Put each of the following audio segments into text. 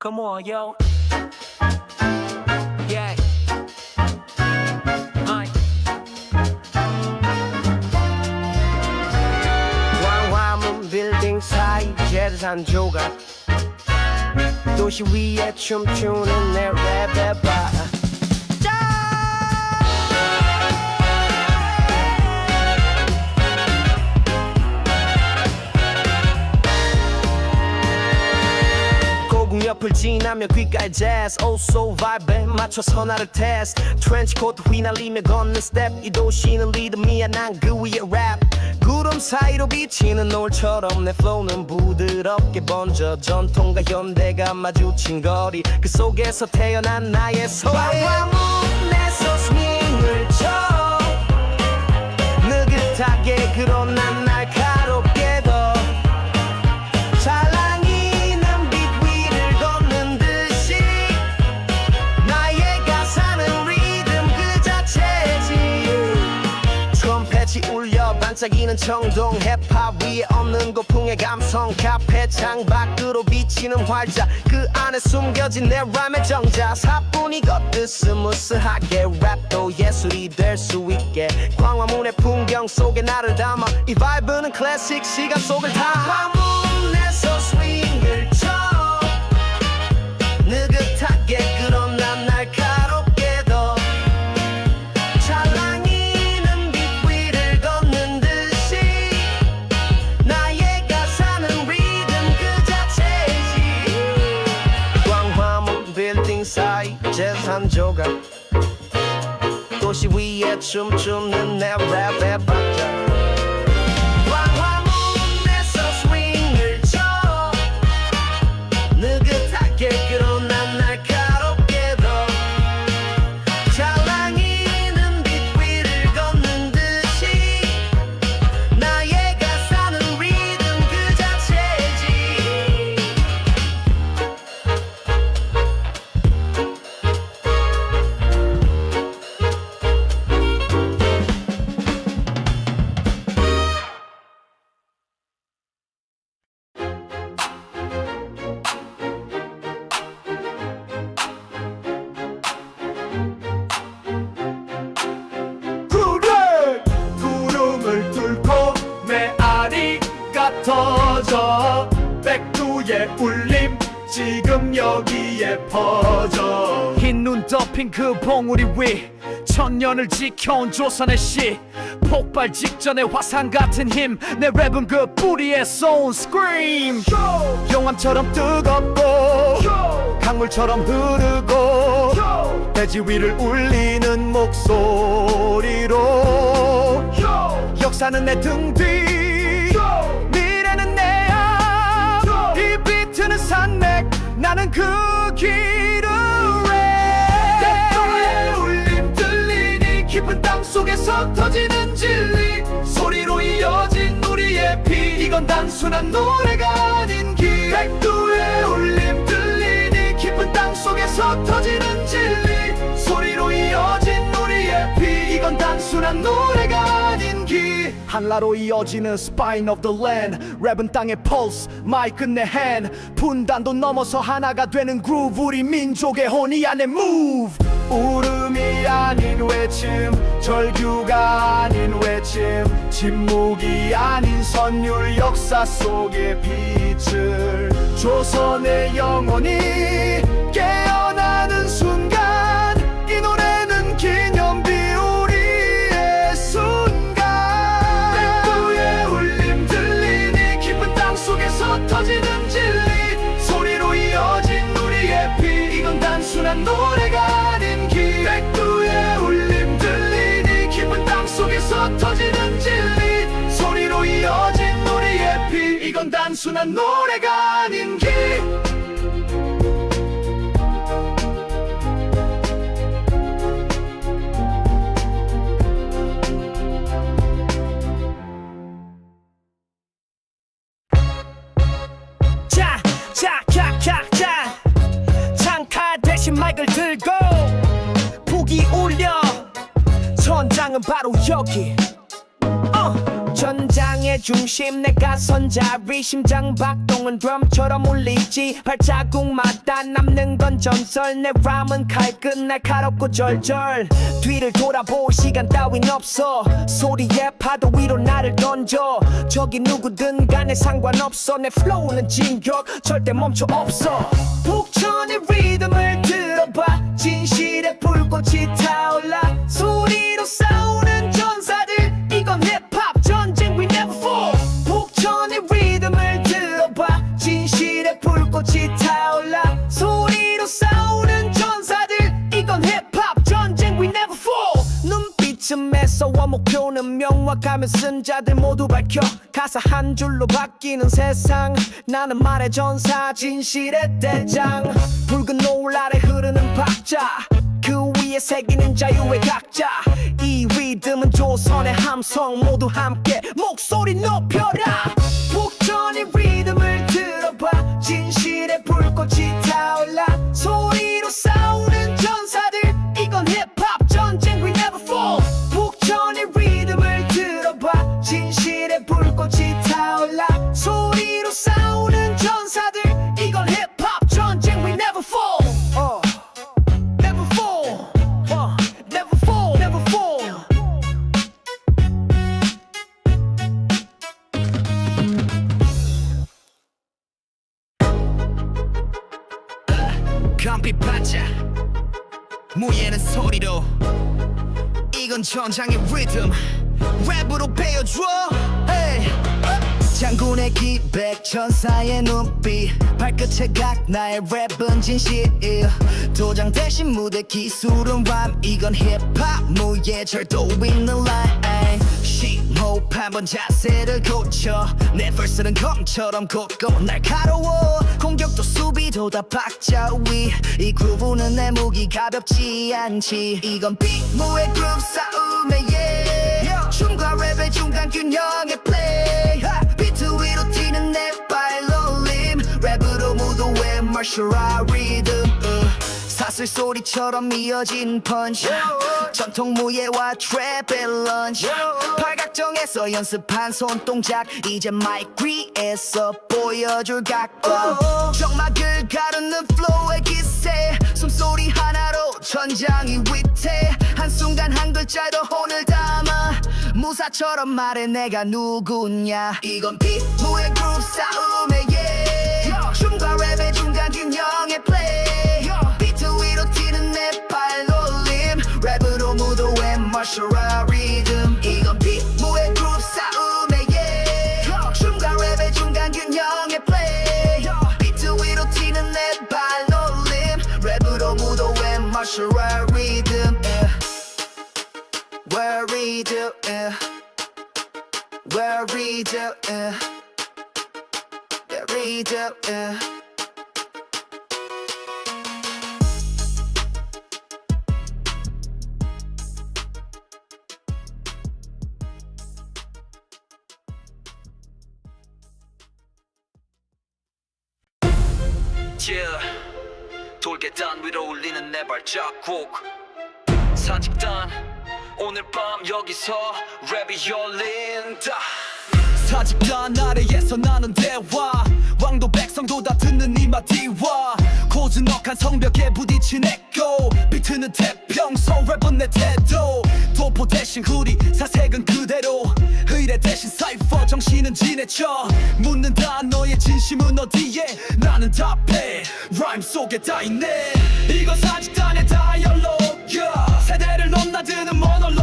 Come on, yo. Yeah. Aye. 광화문 빌딩 사이 재산 조각 도시 위에 춤추는 내 랩에 봐 옆을 지나며 귓가에 jazz. Oh so vibe 맞춰서 나를 test. 트렌치 코트 휘날리며 걷는 스텝 이 도시는 리듬이야 난 그 위에 랩 구름 사이로 비치는 노을처럼 내 flow는 부드럽게 번져. 전통과 현대가 마주친 거리. 그 속에서 태어난 나의 소리. 광화문에서 스윙을 쳐. 느긋하게 그런 난날 반짝이는 청동 힙합 위에 없는 고풍의 감성. 카페 창 밖으로 비치는 활자. 그 안에 숨겨진 내 람의 정자. 사뿐히 걷듯 스무스하게 랩도 예술이 될 수 있게. 광화문의 풍경 속에 나를 담아 이 바이브는 클래식 시간 속을 타 도시 위에 춤추는 내 랩의 박자 광화문에 천년을 지켜온 조선의 시. 폭발 직전의 화산 같은 힘. 내 랩은 그 뿌리에 쏜 스크림 용암처럼 뜨겁고 강물처럼 흐르고 대지 위를 울리는 목소리로. 역사는 내 등 뒤 미래는 내 앞 이 비트는 산맥 나는 그길 땅 속에서 터지는 진리 소리로 이어진 우리의 피. 이건 단순한 노래가 아닌 길 백두의 울림 들리니 깊은 땅 속에서 터지는 진리 소리로 이어진 우리의 피. 이건 단순한 길 한라로 이어지는 spine of the land. 랩은 땅의 pulse 마이크는 내 hand. 분단도 넘어서 하나가 되는 groove 우리 민족의 혼이 안에 move. 울음이 아닌 외침 절규가 아닌 외침 침묵이 아닌 선율 역사 속의 빛을 조선의 영혼이 단순한 노래가 아닌 길 중심 내가 선 자리. 심장 박동은 드럼처럼 울리지. 발자국마다 남는 건 전설. 내 람은 칼끝 날카롭고 절절. 뒤를 돌아볼 시간 따윈 없어. 소리에 파도 위로 나를 던져. 저기 누구든 간에 상관없어. 내 플로우는 진격 절대 멈춰 없어. 북천의 리듬을 들어봐. 진실의 불꽃이 타올라. 소리로 싸우는 매서워 목표는 명확하면 쓴 자들 모두 밝혀. 가사 한 줄로 바뀌는 세상. 나는 말의 전사 진실의 대장. 붉은 노을 아래 흐르는 박자. 그 위에 새기는 자유의 각자. 이 리듬은 조선의 함성. 모두 함께 목소리 높여라 감비 반짝 무예는 소리로. 이건 전장의 리듬. 랩으로 베어줘. Hey. 장군의 기백 천사의 눈빛. 발끝에 각 나의 랩은 진실 도장 대신 무대 기술은 람. 이건 힙합 무예 절도 있는 라인 심 한번 자세를 고쳐. 내 verse는 검처럼 곧고 날카로워. 공격도 수비도 다 박자 위이 구분은 내 무기 가볍지 않지. 이건 빅무의 그룹 싸움의 예. 춤과 랩의 중간 균형의 플레이 비트 위로 튀는 내 발놀림 랩으로 무도의 martial art rhythm? uh. 사슬 소리처럼 이어진 펀치 전통 무예와 트랩의 런치 팔각정에서 연습한 손동작 이제 마이크 위에서 보여줄 각도 정막을 가르는 플로우의 기세 숨소리 하나로 천장이 위태. 한순간 한 글자도 혼을 담아 무사처럼 말해 내가 누구냐. 이건 비무의 그룹 싸움의 예. 춤과 랩의 중간 균형의 플레이 art rhythm 이건 비무의 그룹 싸움의 예 춤과 랩의 중간 균형의 플레이 비트 위로 튀는 내 발놀림 랩으로 art rhythm yeah. Where rhythm yeah. Where rhythm yeah. Yeah, rhythm yeah. Yeah. 내 발자국. 사직단 오늘 밤 여기서 랩이 열린다 사직단 아래에서 나눈 대화. 왕도 백성도 다 듣는 이 마 디와 고즈넉한 성벽에 부딪힌 에코 비트는 태평소 랩은 내 태도. 도포 대신 후리 사색은 그대로. 의뢰 대신 사이퍼 정신은 지내쳐. 묻는다 너의 진심은 어디에? 나는 답해. 라임 속에 다 있네. 이건 사직단의 다이얼로그 yeah. 세대를 넘나드는. 밤하늘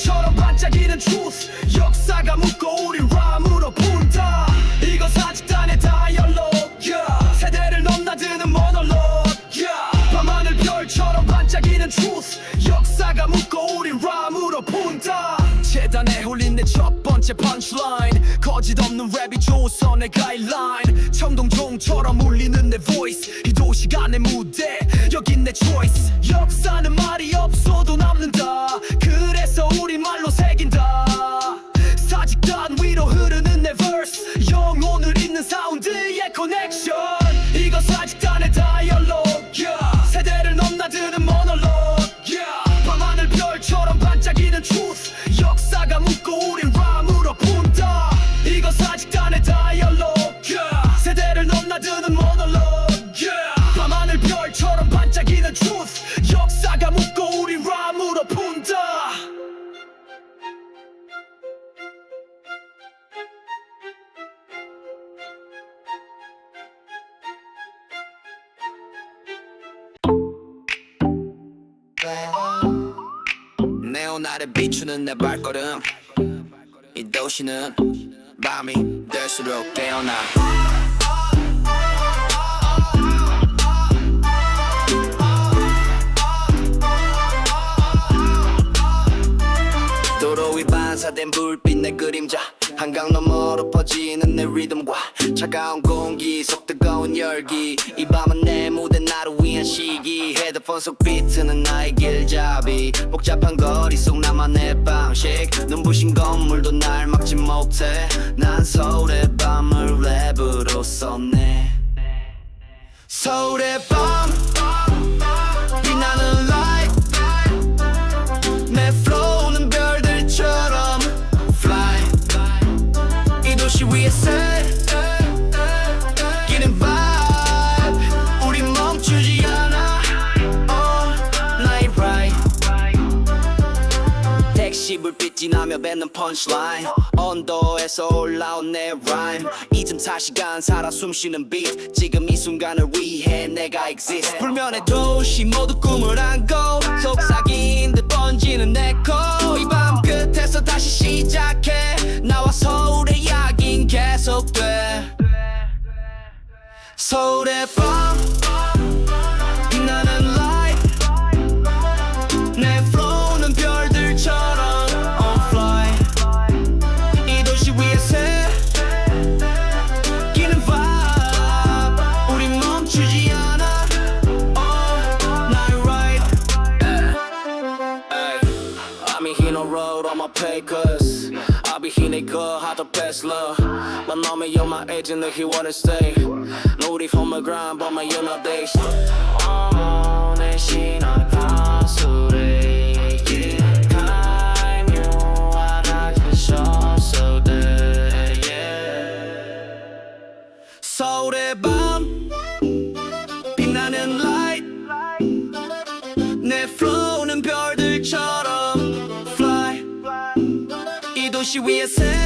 별처럼 반짝이는 truth. 역사가 묻고 우리 람으로 부른다. 이건 사직단의 다이얼로그 yeah. 세대를 넘나드는 모놀로그 yeah. 밤하늘 별처럼 반짝이는 truth. 역사가 묻고 우리 람으로 부른다. 재단에 홀린 내 첫 번째 punchline. 거짓 없는 랩이 조선의 가이드라인 청동종처럼 울리는 내 voice. 이 도시가 내 무대. 여긴 내 choice 거는 내 발걸음. 이 도시는 밤이 될수록 깨어나. 도로 위 반사된 불빛 내 그림자. 한강 너머로 퍼지는 내 리듬과 차가운 공기 속 뜨거운 열기. 이 밤은 내 몸. 기기 헤드폰 속 비트는 나의 길잡이. 복잡한 거리 속 나만의 방식. 눈부신 건물도 날 막지 못해. 난 서울의 밤을 랩으로 썼네. 서울의 밤. 빛나는 라이내 flow는 별들처럼 fly. 이 도시 위에 직진하며 뱉는 펀치라인 언더에서 올라온 내 라임 이젠 4시간 살아 숨쉬는 빛 지금 이 순간을 위해 내가 exist. 불면의 도시 모두 꿈을 안고 속삭인 듯 번지는 내코이밤 끝에서 다시 시작해. 나와 서울의 이야긴 계속돼. 서울의 밤. 一刻，hot best love。My name is my agent, he wanna stay. stay。努力 for my grind, but my you know this。我内心那。so should we?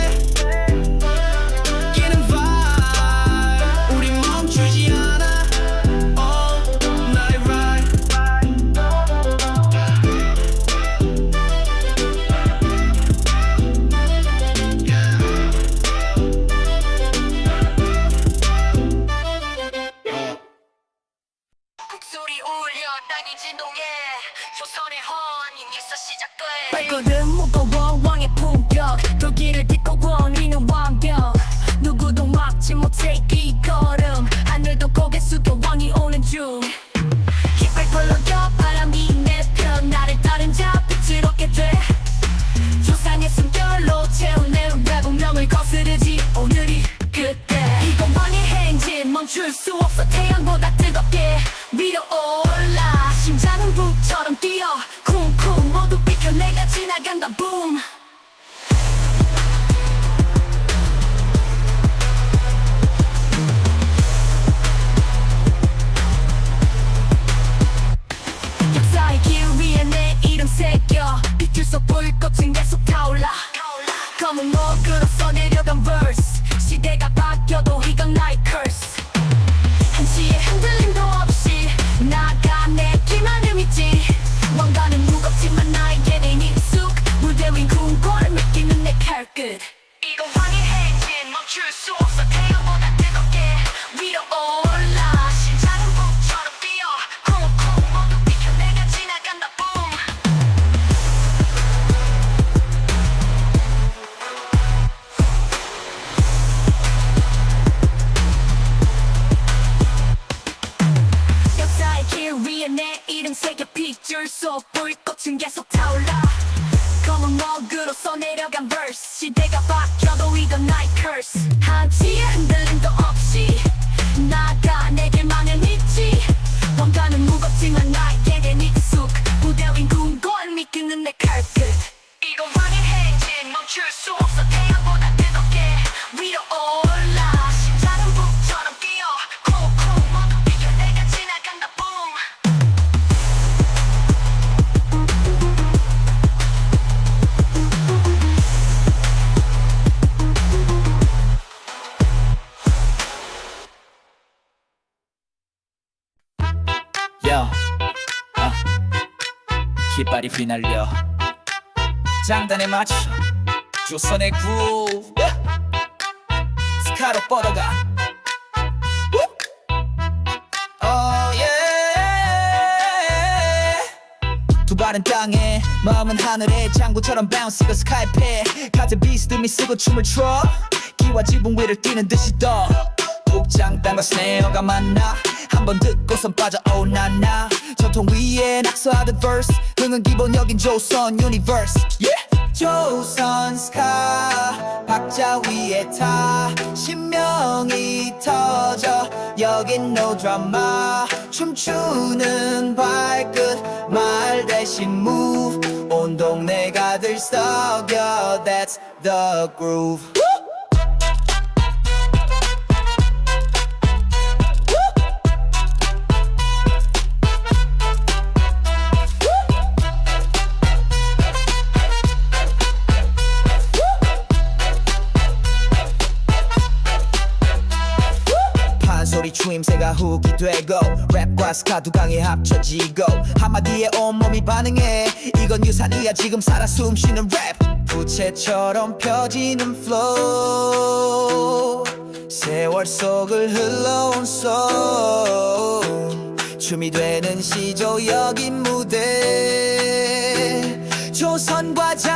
휘날려. 장단에 맞춰 조선의 구. 스카로 뻗어가. 어, 예. oh, yeah. 땅에 마음은 하늘에. 장구처럼 bounce가 스카이패. 같은 비스듬히 쓰고 춤을 춰. 기와 지붕 위를 뛰는 듯이 떠. 복장단과 스네어가 만나 한 번 듣고선 빠져 oh 나나. 전통 위에 낙서하듯 verse. 흥은 기본 여긴 조선 유니버스 yeah! 조선 스카 박자 위에 타. 신명이 터져. 여긴 no drama. 춤추는 발끝. 말 대신 move. 온 동네가 들썩여. That's the groove 추임새가 훅이 되고 랩과 스카 두 강이 합쳐지고 한마디에 온몸이 반응해. 이건 유산이야. 지금 살아 숨쉬는 랩. 부채처럼 펴지는 flow. 세월 속을 흘러온 soul. 춤이 되는 시조 여긴 무대. 조선과 자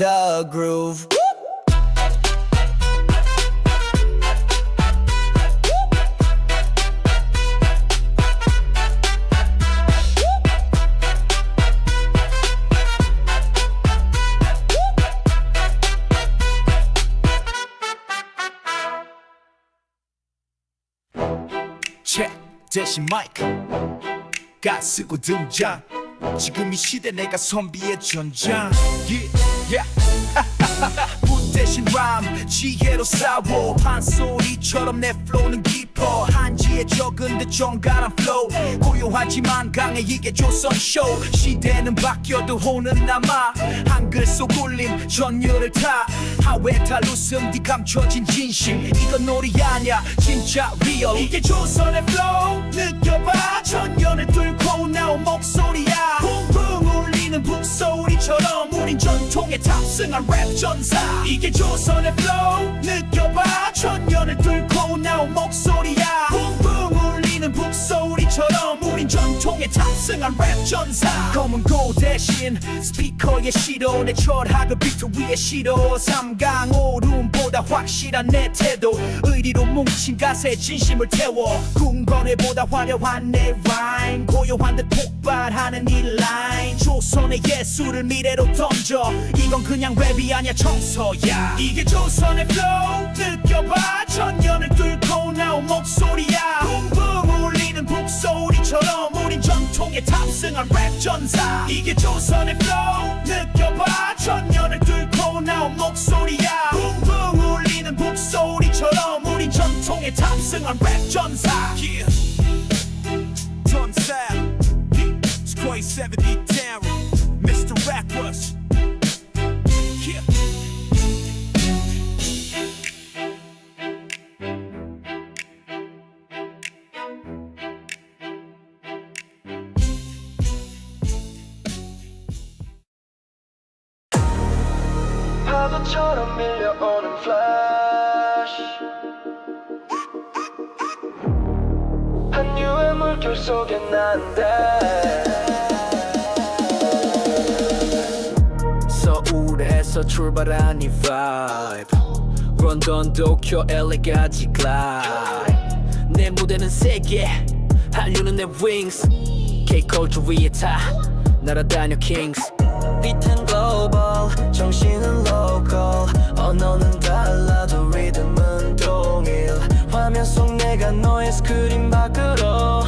the groove. 책 대신 마이크 가 쓰고 등장. 지금 이 시대 내가 선비의 전장. Yeah, 대신 람 지혜로 싸워. 판소리처럼 내 플로우는 깊어. 한지에 적은 듯 정갈한 플로우 고요하지만 강해 이게 조선 쇼 시대는 바뀌어도 호는 남아. 한글 속 울림 전율을 타. 하회 탈 웃음 뒤 감춰진 진심 이건 놀이 아냐 진짜 리얼 이게 조선의 플로우 느껴봐. 천년을 뚫고 나온 목소리야. 붕붕 울리는 북소리처럼 우린 전통에 탑승한 랩 전사. 이게 조선의 플로우 느껴봐. 천년을 뚫고 나온 목소리야. 붕붕 울리는 북소리처럼 우린 전통에 탑승한 랩 전사. 검은 고 대신 스피커의 시도 내 철학을 비트 위에 시도 삼강 오름보다 확실한 내 태도. 의리로 뭉친 가사에 진심을 태워. 궁궐에보다 화려한 내 라인 고요한 듯 폭발하는 이 라인 조선의 예술을 미래로 던져. 이건 그냥 랩이 아니야 청서야. 이게 조선의 flow. 느껴봐. 천년을 뚫고 나온 목소리야. 붕붕 소리처럼 우린 전통에 탑승한 랩 전사. 이게 조선의 flow. 느껴봐. 천년을 뚫고 나온 목소리야. 붕붕 울리는 북소리처럼 우린 전통에 탑승한 랩 전사. Yeah. 전사 Square 70 down Mr. Rappers 파도처럼 밀려오는 flash. 한유의 물결 속에 난데. 서울에서 출발한 이 vibe. 런던 도쿄 LA까지 glide. 내 무대는 세계 한류는 내 wings. K-culture 위에 타. 날아다녀 kings 빛은 global 정신은 local. 언어는 달라도 리듬은 동일. 화면 속 내가 너의 스크린 밖으로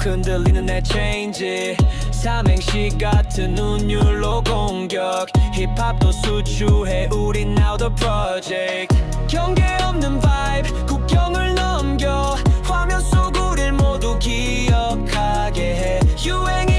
흔들리는 내 체인지. 삼행시 같은 운율로 공격. 힙합도 수주해 우린 now the project. 경계 없는 vibe 국경을 넘겨. 화면 속 우릴 모두 기억하게 해. 유행